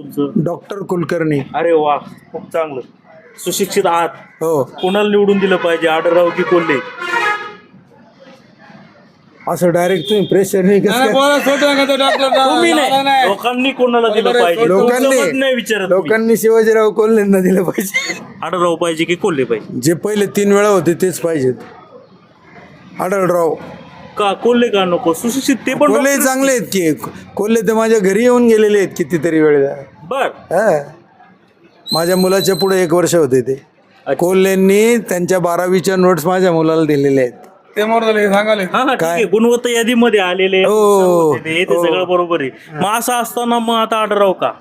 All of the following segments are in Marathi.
तुमचं? डॉक्टर कुलकर्णी. अरे वा खूप चांगलं. सुशिक्षित आहात. हो. कोणाला निवडून दिलं पाहिजे आडरराव की कोल्हे? असं डायरेक्ट तुम्ही प्रेशर नाही कसं काय? तुम्ही नाही. लोकांनी कोणाला दिलं पाहिजे? तुमचं मत नाही विचारत मी. लोकांनी शिवाजीराव कोल्हेंना दिलं पाहिजे. आडरराव पाहिजे की कोल्हे पाहिजे? जे पहिले तीन वेळा होते तेच पाहिजेत. आढळराव. का कोल्हे का नको? सुशिक्षित ते पण कोल्हे चांगले आहेत की कोल्हे तर माझ्या घरी येऊन गेलेले आहेत कितीतरी वेळेला बर. हा. माझ्या मुलाच्या पुढे एक वर्ष होते ते. कोल्हेंनी त्यांच्या बारावीच्या नोट्स माझ्या मुलाला दिलेल्या आहेत. ते मोरले सांगाले. हा हा ठीक आहे. गुणवत्ता यादीमध्ये आलेले हो. ते. ते सगळं बरोबर आहे. मग असं असताना मग आता आडरराव का?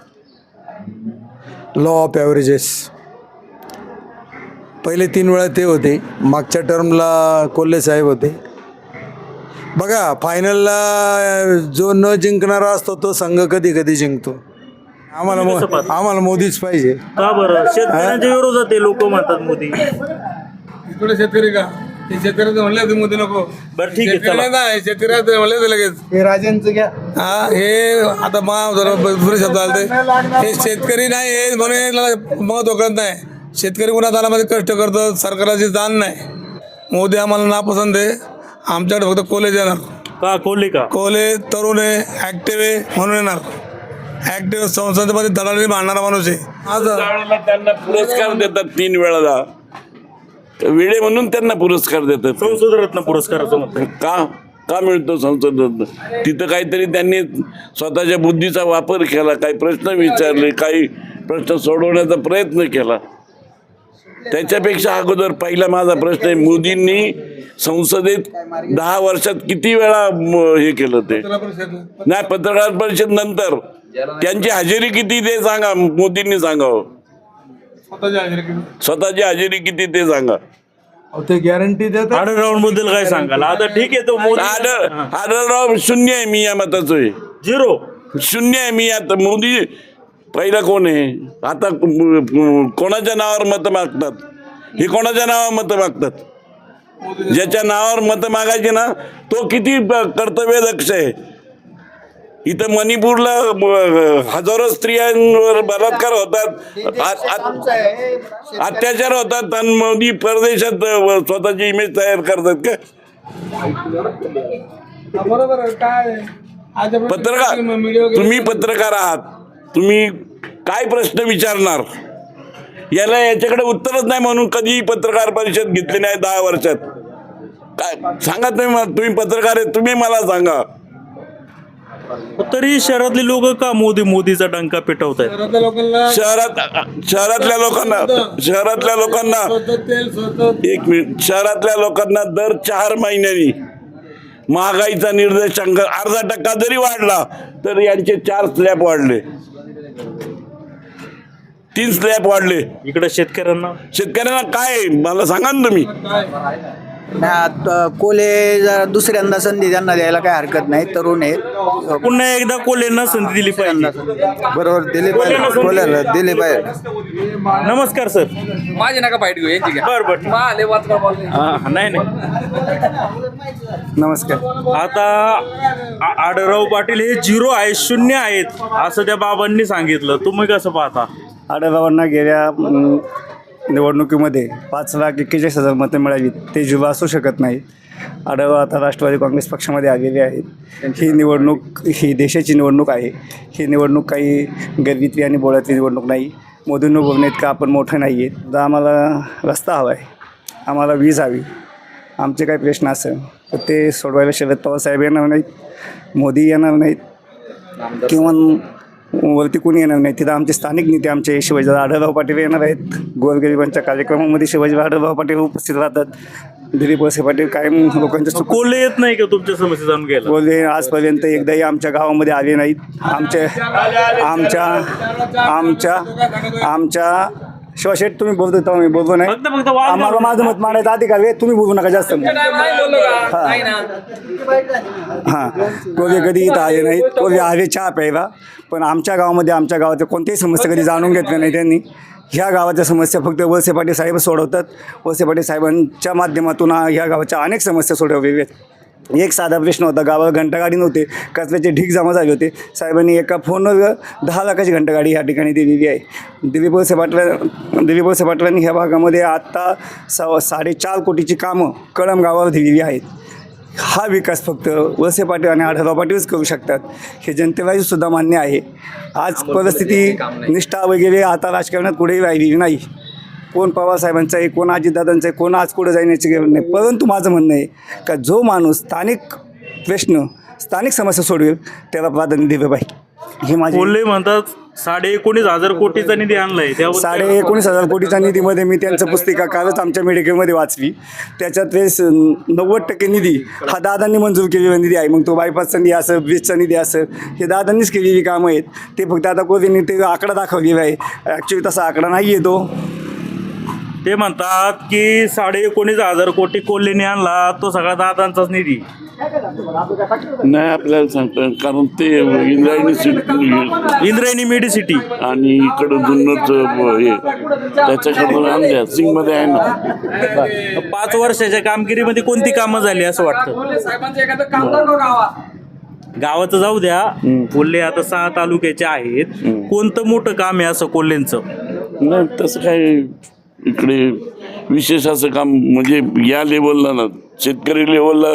लॉ ऑफ ॲव्हरेजेस पहिले तीन वेळा ते होते. मागच्या टर्मला कोल्हे साहेब होते. बघा फायनलला जो न जिंकणारा असतो तो संघ कधी कधी जिंकतो. आम्हाला मो आम्हाला मोदीच पाहिजे. का बरं? शेतकऱ्यांच्या विरोधात ते लोक म्हणतात मोदी. इकडे शेतकरी का? ते शेतकऱ्याचं म्हणले होते मोदी नको. बरं ठीक आहे नाही शेतकऱ्याचं म्हणले लगेच. हे राजांचं घ्या. हा हे आता मा जरा दुसरे शब्द आले हे शेतकरी नाही हे म्हणून याला महत्त्व कळत नाही. शेतकरी उन्हात तानामध्ये कष्ट करतो सरकारची जाण नाही. मोदी आम्हाला नापसंत आहे. आमच्याकडे फक्त कोले येणार. का कोल्हे का? कोले तरुण आहे ॲक्टिव्ह आहे म्हणून येणार. ॲक्टिव्ह संसदेमध्ये दलाली मांडणारा माणूस आहे. आज त्यावेळेला त्यांना पुरस्कार देतात तीन वेळाला. वेळे म्हणून त्यांना पुरस्कार देतात. संसद रत्न पुरस्काराचं म्हणतात. का? का मिळतो संसद तिथं काहीतरी त्यांनी स्वतःच्या बुद्धीचा वापर केला काही प्रश्न विचारले काही प्रश्न सोडवण्याचा प्रयत्न केला. त्याच्यापेक्षा अगोदर पहिला माझा प्रश्न आहे मोदींनी संसदेत दहा वर्षात किती वेळा हे केलं ते? नाही पत्रकार परिषद नंतर. त्यांची हजेरी किती ते सांगा मोदींनी सांगावं. स्वतःची हजेरी किती ते सांगा. ते गॅरंटी देतात. आडररावबद्दल काय सांगाल? आता ठीक आहे तो मोदी आढळ आढळराव शून्य आहे मी या मताचं आहे. झिरो शून्य आहे मी आता मोदी पहिला कोण आहे? आता कोणाच्या नावावर मतं मागतात? हे कोणाच्या नावावर मतं मागतात? ज्याच्या नावावर मतं मागायची ना तो किती ब- कर्तव्यदक्ष आहे? इथं मणिपूरला हजारो स्त्रियांवर बलात्कार होतात. अत्याचार होतात आणि मोदी परदेशात स्वतःची इमेज तयार करतात का? पत्रकार तुम्ही पत्रकार आहात. तुम्ही काय प्रश्न विचारणार? याला याच्याकडे उत्तरच नाही म्हणून कधीही पत्रकार परिषद घेतली नाही दहा वर्षात. काय सांगा तुम्ही मला- तुम्ही पत्रकार आहे तुम्ही मला सांगा. तरी शहरातली लोक का मोदी मोदीचा डंका पेटवत आहेत शहरातल्या लोकांना शहरात शहरातल्या लोकांना शहरातल्या लोकांना एक मिनिट शहरातल्या लोकांना दर चार महिन्यांनी महागाईचा निर्देशांक अर्धा टक्का जरी वाढला तर यांचे चार स्लॅब वाढले. तीन स्लॅब वाढले. इकडे शेतकऱ्यांना? शेतकऱ्यांना काय? मला सांगा ना तुम्ही. नाही आता कोले जरा दुसऱ्यांदा संधी त्यांना द्यायला काही हरकत नाही तरुण आहेत. पुन्हा एकदा कोल्हेंना संधी दिली पाहिजे. बरोबर दिले पाहिजे. कोल्याला दिले पाहिजे. नमस्कार सर. माझी नका फाईट घेऊ यांची घ्या. बर बर. आले बोलले. हा, नाही नाही. नमस्कार. आता आ- आडराव पाटील हे झिरो आहे शून्य आहेत असं त्या बाबांनी सांगितलं. तुम्ही कसं पाहता? आढळरावांना गेल्या निवडणुकीमध्ये पाच लाख एक्केचाळीस हजार मतं मिळाली ते जुवा असू शकत नाही आढळराव आता राष्ट्रवादी काँग्रेस पक्षामध्ये आलेले आहेत. ही निवडणूक ही देशाची निवडणूक आहे. ही निवडणूक काही गर्दीतली आणि बोळ्यातली निवडणूक नाही. मोदींनो बघणे इतकं आपण मोठं नाही आहेत तर आम्हाला रस्ता हवा आहे. आम्हाला वीज हवी. आमचे काही प्रश्न असेल तर ते सोडवायला शरद पवार साहेब येणार नाहीत. मोदी येणार नाहीत. किंवा वरती कोणी येणार नाही. तिथं आमचे स्थानिक नेते आमचे शिवाजीराव आढळराव पाटील येणार आहेत. गोरगरिबांच्या कार्यक्रमामध्ये शिवाजीराव आढळराव पाटील उपस्थित राहतात. दिलीप वळसे पाटील कायम लोकांच्या कोल्हे येत नाही का तुमच्या समस्या जाणून घ्यायला? बोलले आजपर्यंत एकदाही आमच्या गावामध्ये आले नाहीत. आमच्या आमच्या आमच्या आमच्या शिवाशेठ तुम्ही बोलतो तेव्हा मी बोलतो नाही. फक्त फक्त वाद आम्हाला घालू माझं मत मांडायचं अधिकार आहे तुम्ही बोलू नका जास्त. नाही बोललो का? नाही ना. हां. कोल्हे कधी इथं आले नाहीत कोल्हे आले चहा प्यायला पण आमच्या गावामध्ये आमच्या गावाच्या कोणत्याही समस्या कधी जाणून घेतल्या नाही त्यांनी. ह्या गावाच्या समस्या फक्त वळसे पाटील साहेब सोडवतात. वळसे पाटील साहेबांच्या माध्यमातून ह्या गावाच्या अनेक समस्या सोडवलेल्या आहेत. एक साधा प्रश्न होता गावात घंटागाडी नव्हते कचऱ्याचे ढीक जमा झाले होते. साहेबांनी एका फोनवर दहा लाखाची घंटागाडी ह्या ठिकाणी दिलेली आहे. दिलीप वळसे पाटला दिलीप वळसे पाटलांनी ह्या भागामध्ये आत्ता स साडेचार कोटीची कामं कळम गावावर दिलेली आहेत. हा विकास फक्त वळसे पाटील आणि आढळराव पाटीलच करू शकतात. हे जनतेलाही सुद्धा मान्य आहे. आज परिस्थिती निष्ठा वगैरे आता राजकारणात कुठेही राहिलेली नाही. कोण पवारसाहेबांचं आहे कोण अजितदादांचं आहे कोण आज पुढे जाण्याची गरज नाही. परंतु माझं म्हणणं आहे का जो माणूस स्थानिक प्रश्न स्थानिक समस्या सोडवेल त्याला प्राधान्य दिलं पाहिजे. हे माझे कोल्हे म्हणतात साडे एकोणीस हजार कोटीचा निधी आणलाय. त्यावर साडे एकोणीस हजार कोटीच्या निधीमध्ये मी त्यांचं पुस्तिका कालच आमच्या मेडिकलमध्ये वाचली. त्याच्यात ते नव्वद टक्के निधी हा दादांनी मंजूर केलेला निधी आहे. मग तो बायपासचा निधी असं ब्रिजचा निधी असं हे दादांनीच केलेली कामं आहेत. ते फक्त आता कोणीने ते आकडा दाखवलेला आहे. ॲक्च्युली तसा आकडा नाही येतो ते म्हणतात की साडे एकोणीस हजार कोटी कोल्हेने आणला तो सगळा दादांचाच निधी. नाही आपल्याला सांगतो कारण ते इंद्रायणी सिटी इंद्रायणी मेडिसिटी आणि इकडं जुन्नरच हे त्याच्याकडून आणल्या सिंगमध्ये आहे ना. पाच वर्षाच्या कामगिरीमध्ये कोणती कामं झाली असं वाटतं? कोल्हे साहेबांचं एखादं काम दाखव गावात गावाचं जाऊ द्या. कोल्हे आता सहा तालुक्याचे आहेत. कोणतं मोठं काम आहे असं कोल्हेंचं? नाही तसं काय इकडे विशेष असं काम म्हणजे या लेवलला ना शेतकरी लेवलला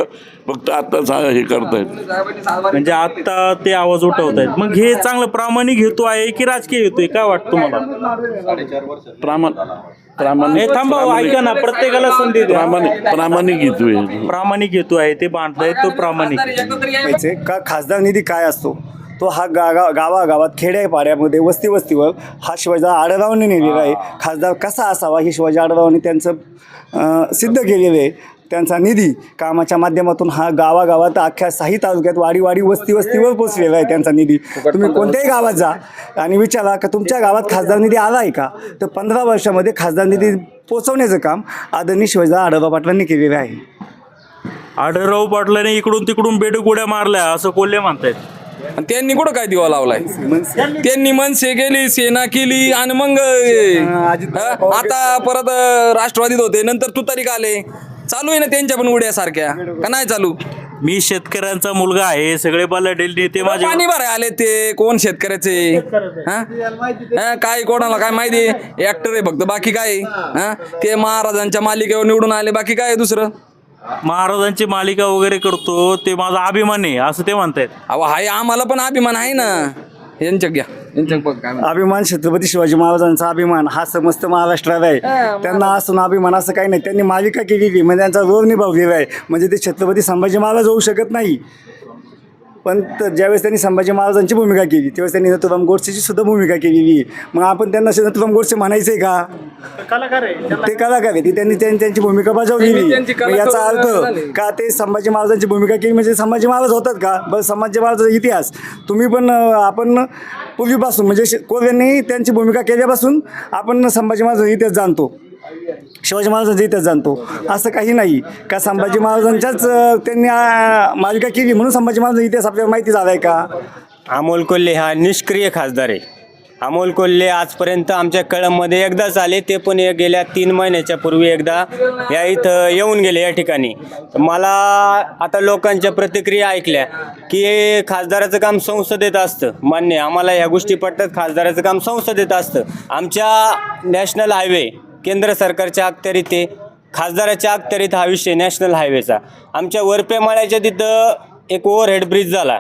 फक्त आताच हा हे करतायत. म्हणजे आता ते आवाज उठवत आहेत मग हे चांगलं प्रामाणिक हेतू आहे की राजकीय हेतू आहे? काय वाटतं तुम्हाला? प्रामाण हे प्रामाणिक थांबा हो, ऐका ना प्रत्येकाला संधी द्या. प्रामाणिक प्रामाणिक येतोय प्रामाणिक हेतू आहे ते बांधताय तो प्रामाणिक आहे. पाहिजे का खासदार निधी काय असतो? तो हा गा गा गावागावात खेड्यापाड्यामध्ये वस्ती वस्तीवर हा शिवाजी आडरावांनी नेलेला आहे. खासदार कसा असावा हे शिवाजी आडरावांनी त्यांचं अं, सिद्ध केलेलं आहे. त्यांचा निधी कामाच्या माध्यमातून हा गावागावात अख्ख्या साही तालुक्यात वाडी वाडी वस्ती वस्तीवर पोचलेला आहे त्यांचा निधी. तुम्ही कोणत्याही गावात जा आणि विचारा का तुमच्या गावात खासदार निधी आला आहे का? तर पंधरा वर्षामध्ये खासदार निधी पोचवण्याचं काम आदरणीय शिवाजी आढळराव पाटलांनी केलेलं आहे. आढळराव पाटलाने इकडून तिकडून बेडगोड्या मारल्या असं कोल्हे म्हणतायत. आणि त्यांनी कुठं काय दिवा लावलाय? त्यांनी मनसे केली सेना केली आणि मग आता परत राष्ट्रवादीत होते. नंतर तुतारीक आले? चालू आहे ना त्यांच्या पण उड्या सारख्या का नाही चालू? मी शेतकऱ्यांचा मुलगा आहे सगळे बलाढ्य नेते माझे पाणी भराय आले ते. कोण शेतकऱ्याचे? हा? काय कोणाला काय माहिती? ऍक्टर आहे फक्त. बाकी काय? हा? ते महाराजांच्या मालिकेवर निवडून आले. बाकी काय आहे दुसरं? महाराजांची मालिका वगैरे करतो ते माझा अभिमान आहे असं ते म्हणतायत. अहो हाय आम्हाला पण अभिमान आहे ना. यांच्या घ्या. यांच्या बघ काय म्हणतात. अभिमान छत्रपती शिवाजी महाराजांचा अभिमान हा समस्त महाराष्ट्रात आहे. त्यांना असून अभिमान असं काही नाही. त्यांनी मालिका केलेली म्हणजे त्यांचा रोल निभावलेला आहे. म्हणजे ते छत्रपती संभाजी महाराज होऊ शकत नाही. पण त- ज्यावेळेस त्यांनी संभाजी महाराजांची भूमिका केली त्यावेळेस त्यांनी नथुराम गोडसेची सुद्धा भूमिका केलेली आहे. मग आपण त्यांना असे नथुराम गोडसे म्हणायचं आहे का ते कलाकार आहे. ती त्यांनी त्यांनी त्यांची भूमिका बजावलेली याचा. अर्थ का ते संभाजी महाराजांची भूमिका केली म्हणजे संभाजी महाराज होतात का? बरं संभाजी महाराजांचा इतिहास. तुम्ही पण आपण पूर्वीपासून म्हणजे कोल्ह्यांनी त्यांची भूमिका केल्यापासून आपण संभाजी महाराजांचा इतिहास जाणतो. शिवाजी महाराजांचा इतिहास जाणतो. असं काही नाही. का संभाजी महाराजांच्याच त्यांनी मालिका केली म्हणून संभाजी महाराजांचा इतिहास आपल्याला माहिती झाला आहे का? अमोल कोल्हे हा निष्क्रिय खासदार आहे. अमोल कोल्हे आजपर्यंत आमच्या कळममध्ये एकदाच आले. ते पण गेल्या तीन महिन्याच्या पूर्वी एकदा या इथं येऊन गेले या ठिकाणी. मला आता लोकांच्या प्रतिक्रिया ऐकल्या की खासदाराचं काम संसदेत असतं. मान्य आम्हाला ह्या गोष्टी पटतात खासदाराचं काम संसदेत असतं. आमच्या नॅशनल हायवे केंद्र सरकारच्या अखत्यारीत आहे. खासदाराच्या अखत्यारीत हा विषय नॅशनल हायवेचा. आमच्या वरपेमाळ्याच्या तिथं एक ओव्हरहेड ब्रिज झाला.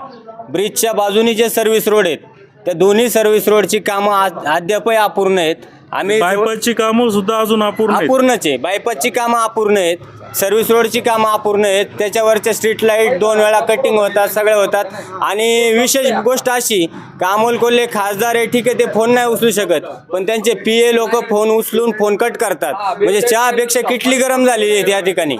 ब्रिजच्या बाजूनी जे सर्व्हिस रोड आहेत त्या दोन्ही सर्व्हिस रोडची कामं आज अद्यापही अपूर्ण आहेत. आम्ही बायपासची कामं सुद्धा अजून अपूर्ण आहेत. अपूर्णच आहे. बायपासची कामं अपूर्ण आहेत. सर्व्हिस रोडची कामं अपूर्ण आहेत. त्याच्यावरच्या स्ट्रीट लाइट दोन वेळा कटिंग होतात सगळे होतात. आणि विशेष गोष्ट अशी का अमोल कोल्हे खासदार आहे ठीक आहे ते फोन नाही उचलू शकत. पण त्यांचे पी ए लोक फोन उचलून फोन कट करतात. म्हणजे चहापेक्षा किटली गरम झालेली आहे त्या ठिकाणी.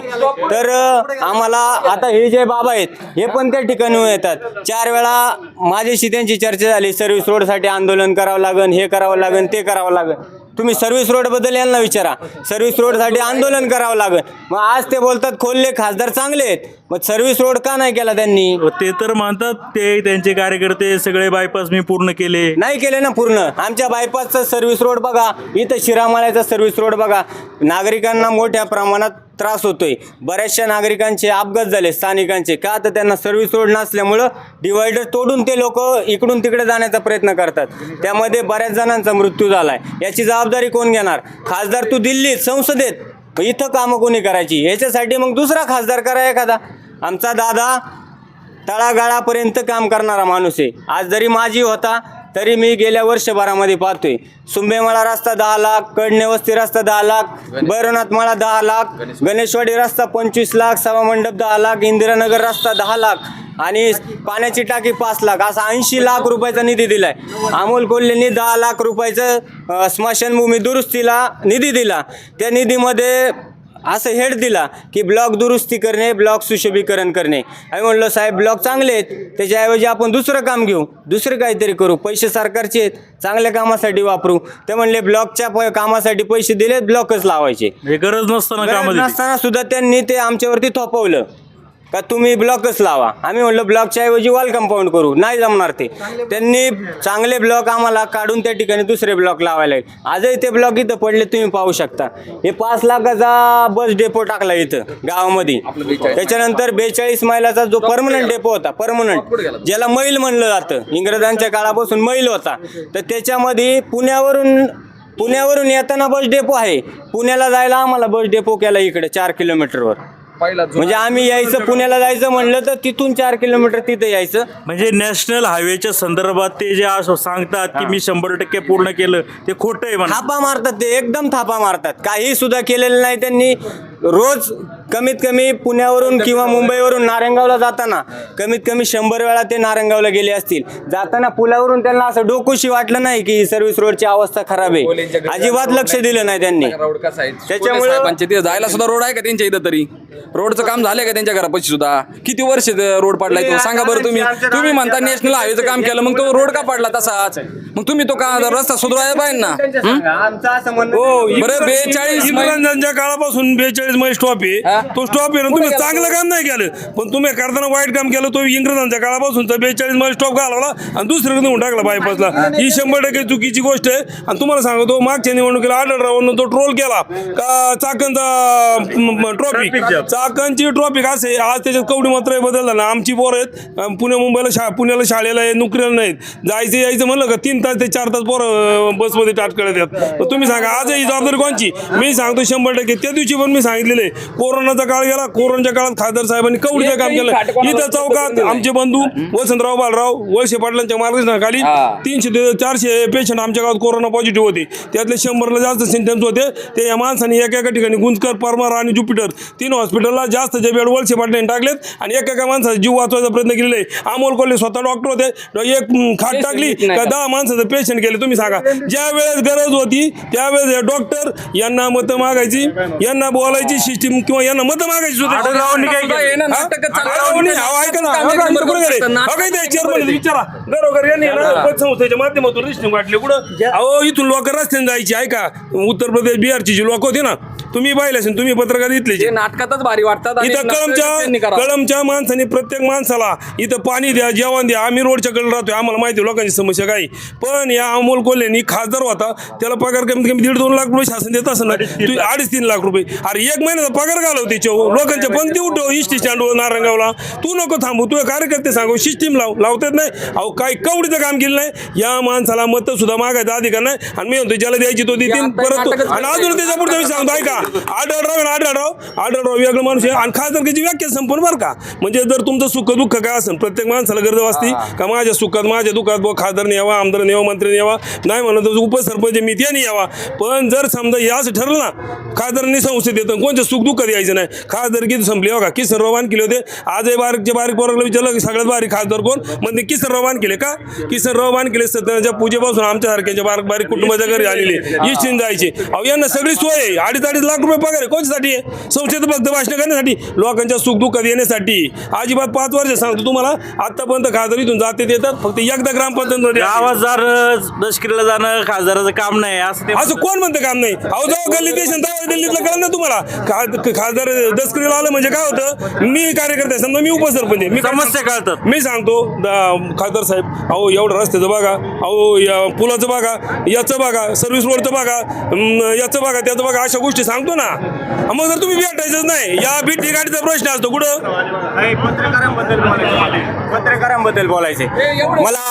तर अं, आम्हाला आता हे जे बाबा आहेत हे पण त्या ठिकाणी येतात. चार वेळा माझ्याशी त्यांची चर्चा झाली. सर्व्हिस रोडसाठी आंदोलन करावं लागन हे करावं लागन ते करावं लागन. तुम्ही सर्व्हिस रोडबद्दल यांना विचारा. सर्व्हिस रोडसाठी आंदोलन करावं लागेल. मग आज ते बोलतात खोलले खासदार चांगले आहेत. मग सर्व्हिस रोड का नाही केला त्यांनी? व ते तर म्हणतात ते त्यांचे कार्यकर्ते सगळे बायपास मी पूर्ण केले. नाही केले ना पूर्ण. आमच्या बायपासचा सर्व्हिस रोड बघा. इथं शिरामाळ्याचा सर्व्हिस रोड बघा. नागरिकांना मोठ्या प्रमाणात त्रास होतोय. बऱ्याचशा नागरिकांचे अपघात झाले स्थानिकांचे. का तर त्यांना सर्व्हिस रोड नसल्यामुळं डिवायडर तोडून ते लोक इकडून तिकडे जाण्याचा प्रयत्न करतात. त्यामध्ये बऱ्याच जणांचा मृत्यू झालाय. याची जबाबदारी कोण घेणार? खासदार तू दिल्लीत संसदेत. मग इथं कामं कोणी करायची? याच्यासाठी मग दुसरा खासदार करा एखादा. आमचा दादा तळागाळापर्यंत काम करणारा माणूस आहे. आज जरी माझी होता तरी मी गेल्या वर्षभरामध्ये पाहतोय. सुंबेमळा रस्ता दहा लाख कडणे वस्ती रस्ता दहा लाख भैरवनाथ मळा दहा लाख गणेशवाडी रस्ता पंचवीस लाख सभामंडप दहा लाख इंदिरानगर रस्ता दहा लाख. आणि पाण्याची टाकी पाच लाख असा ऐंशी लाख रुपयाचा निधी दिलाय. अमोल कोल्हेंनी दहा लाख रुपयाचं स्मशानभूमी दुरुस्तीला निधी दिला. त्या निधीमध्ये असं हेड दिला की ब्लॉक दुरुस्ती करणे ब्लॉक सुशोभीकरण करणे. आम्ही म्हणलो साहेब ब्लॉक चांगले आहेत त्याच्याऐवजी आपण दुसरं काम घेऊ. दुसरं काहीतरी करू. पैसे सरकारचे आहेत चांगल्या कामासाठी वापरू. ते म्हणले ब्लॉकच्या प कामासाठी पैसे दिले ब्लॉकच लावायचे. हे गरज नसताना गरज नसताना सुद्धा त्यांनी ते आमच्यावरती थोपवलं. का तुम्ही ब्लॉकच लावा. आम्ही म्हणलं ब्लॉकच्या ऐवजी वॉल कंपाऊंड करू. नाही जमणार ते. त्यांनी चांगले ब्लॉक आम्हाला काढून त्या ठिकाणी दुसरे ब्लॉक लावायला आजही ते ब्लॉक इथं पडले तुम्ही पाहू शकता. हे पाच लाखाचा बस डेपो टाकला इथं गावामध्ये. त्याच्यानंतर बेचाळीस मैलाचा जो परमनंट डेपो होता परमनंट ज्याला मैल म्हणलं जातं. इंग्रजांच्या काळापासून मैल होता. तर त्याच्यामध्ये पुण्यावरून पुण्यावरून येताना बस डेपो आहे. पुण्याला जायला आम्हाला बस डेपो केला इकडे चार किलोमीटरवर म्हणजे आम्ही यायचं पुण्याला जायचं म्हणलं तर तिथून चार किलोमीटर तिथे यायचं. म्हणजे नॅशनल हायवेच्या संदर्भात ते जे असं सांगतात की मी शंभर टक्के पूर्ण केलं ते खोटं आहे म्हणा. थापा मारतात ते एकदम थापा मारतात. काही सुद्धा केलेलं नाही त्यांनी. रोज कमीत कमी पुण्यावरून किंवा मुंबईवरून नारायणगावला जाताना कमीत कमी शंभर वेळा ते नारायणगावला गेले असतील. जाताना पुलावरून त्यांना असं डोकोशी वाटलं नाही की सर्व्हिस रोडची अवस्था खराब आहे. अजिबात लक्ष दिलं नाही त्यांनी. रोड कसा आहे त्याच्यामुळं- तिथे जायला सुद्धा रोड आहे का त्यांच्या इथं तरी? रोडचं काम झालंय का त्यांच्या घरापाशी सुद्धा? किती वर्ष रोड पडलाय तो? सांगा बरं तुम्ही. तुम्ही म्हणता नॅशनल हायवेचं काम केलं मग तो रोड का पडला तसाच? मग तुम्ही तो का रस्ता सुधारायला पाहिजे ना? हं? आमचं असं म्हणणं हो बरं बेचाळीस इंग्रजांच्या काळापासून बेचाळीस मैल स्टॉप आहे? तो स्टॉप आहे ना तुम्ही चांगलं? काम नाही केलं. पण तुम्ही करताना वाईट काम केलं तो इंग्रजांच्या काळापासून बेचाळीस मैल स्टॉप घालवला आणि दुसरीकडे नेऊन टाकला बायपासला. ही शंभर टक्के चुकीची गोष्ट आहे. आणि तुम्हाला सांगतो मागच्या निवडणुकीला आढळरावांना तो ट्रोल केला. का चाकणचा ट्रॉफिक चाकणची ट्रॉफिक असे? आज त्याच्यात कवडी मात्र बदलला ना. आमची पोर आहेत. पुणे मुंबईला शा पुण्याला शाळेला आहे नोकरीला नाहीत. जायचं यायचं म्हणलं का तीन तास ते चार तास पोरं बसमध्ये टाटकळत आहेत. मग तुम्ही सांगा आज ही जबाबदारी कोणची? मी सांगतो शंभर टक्के. त्या दिवशी पण मी सांगितलेलं आहे. कोरोनाचा काळ गेला कोरोनाच्या काळात खासदार साहेबांनी कवडीचं काम केलं. इथं चौकात आमचे बंधू वसंतराव बालराव वळसे पाटलांच्या मार्गदर्शनाखाली तीनशे ते चारशे पेशंट आमच्या गावात कोरोना पॉझिटिव्ह होते. त्यातले शंभरला जास्त सिम्टम्स होते. ते या माणसाने एका एका ठिकाणी गुंजकर परमार आणि ज्युपिटर तीन हॉस्पिटलला जास्त जे बेड वळसे पाटलांनी टाकलेत आणि एका एका माणसाचा जीव वाचवायचा प्रयत्न केलेला आहे. अमोल कोल्हे स्वतः डॉक्टर होते. एक खाट टाकली का? दहा माणसाचं पेशंट केले तुम्ही सांगा. ज्या वेळेस गरज होती त्यावेळेस डॉक्टर यांना मतं मागायची यांना बोलायची. सिस्टीम किंवा यांना मतं मागायची सुद्धा. आढळरावांनी काय केलं? हे? ना? नाटकच. आढळरावांनी, अहो, ऐका गेले? नाटक chairman विचारा. घरोघर यांनी ना पतसंस्थेच्या माध्यमातून रिस्टिंग वाटले कुठं? अहो इथून लोक रस्त्याने जायची ऐका. उत्तर प्रदेश बिहारची जी लोक होते ना तुम्ही पाहिले असेल तुम्ही पत्रकार इथले जे. नाटकातच भारी वाटतात आणि इथं त्यांनी कळमच्या करावं. कळमच्या माणसाने प्रत्येक माणसाला इथं पाणी द्या जेवण द्या. आम्ही रोडच्या कडे राहतोय आम्हाला माहिती आहे लोकांची समस्या काही. पण या अमोल कोल्हेनी खासदार होता त्याला पगार कमीत कमी दीड दोन लाख रुपये शासन देत असं ना तू अडीच तीन लाख रुपये. अरे एक महिन्याचा पगार घालव त्याच्यावर लोकांच्या पंक्ती उठव इष्टी स्टँडवर नारंगावला. तू नको थांबू तू कार्यकर्ते सांगू सिस्टीम लाव लावतात नाही. अहो काही कवडीचं काम केलं नाही. या माणसाला मत सुद्धा मागायचा अधिकार नाही. आणि मी म्हणतो ज्याला द्यायची तो देतील परत तो- आणि अजून त्याच्या पुढे मी सांगतो ऐका. आढळराव आहे आढळराव? आढळराव वेगळं माणूस आहे. आणि खासदारकीची व्याख्या संपूर्ण बरं का? म्हणजे जर तुमचं सुख दुःख काय असेल प्रत्येक माणसाला गरज असती का माझ्या सुखात माझ्या दुःखात बुवा खासदारने यावा आमदारने यावा मंत्र्याने यावा नाही म्हणलं तर उपसरपंच मी त्याने यावा पण जर समजा हे असं ठरलं ना खासदारांनी संस्थेत येतं कोणत्या सुख दुःखात यायचं नाही? खासदारकी संपली हो का? किसन रवान केले होते. आजही बारीकचे बारीक पोराला विचारलं की सगळ्यात बारीक खासदार कोण? म्हणजे किसन रवान केले का? किसन रवान केले सत्यनाच्या पूजेपासून आमच्या सारख्याच्या बारीक बारीक कुटुंबाच्या घरी आलेले इष्टीन जायचे. अहो यांना सगळी सोय आहे. अडीच अडीच लाख रुपये पगार आहे. कोणच्यासाठी? आहे फक्त भाषण करण्यासाठी लोकांच्या सुख दुःखात येण्यासाठी. अजिबात पाच वर्ष सांगतो तुम्हाला आतापर्यंत खासदार इथून जाते देतात फक्त एकदा ग्रामपंचायत गावात जर दशकिरीला जाणं खासदाराचं काम नाही असं ते असं कोण म्हणतं काम नाही? अहो जेव्हा गल्लीत देशात तेव्हा दिल्लीतलं कळलं ना तुम्हाला. खासदार दसकरीला आलं म्हणजे काय होतं? मी कार्यकर्ता समजा मी उपसरपंच मी समस्या? कळतात. मी सांगतो खासदार साहेब अहो एवढं रस्त्याचं बघा अहो या पुलाचं बघा याचं बघा सर्व्हिस रोडचं बघा याचं बघा त्याचं बघा अशा गोष्टी सांग सांगतो ना. मग जर तुम्ही भेटायचंच नाही या भीती गाडीचा प्रश्न असतो. कुठं? पत्रकारांबद्दल बोलायचे. पत्रकारांबद्दल बोलायचे मला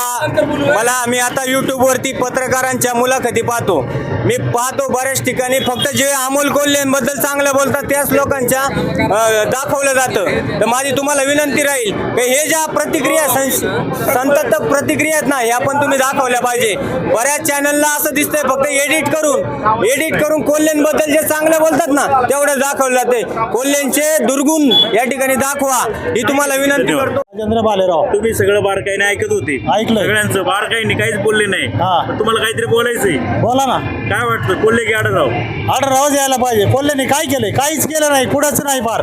मला मी आता यूट्यूबवरती पत्रकारांच्या मुलाखती पाहतो. मी पाहतो बऱ्याच ठिकाणी फक्त जे अमोल कोल्हेबद्दल चांगलं बोलतात त्याच लोकांच्या दाखवलं जातं. तर माझी तुम्हाला विनंती राहील की हे ज्या प्रतिक्रिया संतत प्रतिक्रिया आहेत ना ह्या पण तुम्ही दाखवल्या पाहिजे. बऱ्याच चॅनलला असं दिसतंय फक्त एडिट करून एडिट करून कोल्हेंबद्दल जे चांगलं बोलतात ना तेवढं दाखवलं जाते. कोल्हेंचे दुर्गुण या ठिकाणी दाखवा. ही तुम्हाला विनंती करतो. राजेंद्र बालेराव. तुम्ही सगळं बारकाईने ऐकत होते. ऐकलंय. सगळ्यांचं बारकाईने काहीच बोलले नाही. हा. तुम्हाला काहीतरी बोलायचंय. बोला ना. काय वाटतं? कोल्हे की आडराव? आढळरावच यायला पाहिजे. कोल्हेने काय केलंय? काहीच केलं नाही. कुठंच नाही फार.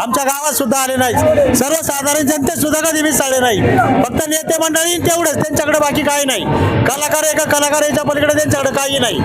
आमच्या गावात सुद्धा आले नाही सर्वसाधारण जनतेत सुद्धा कधी मिसळले नाही. फक्त नेते मंडळी तेवढंच. त्यांच्याकडे बाकी काही नाही. कलाकार एका कलाकाराच्या पलीकडे त्यांच्याकडे काही नाही.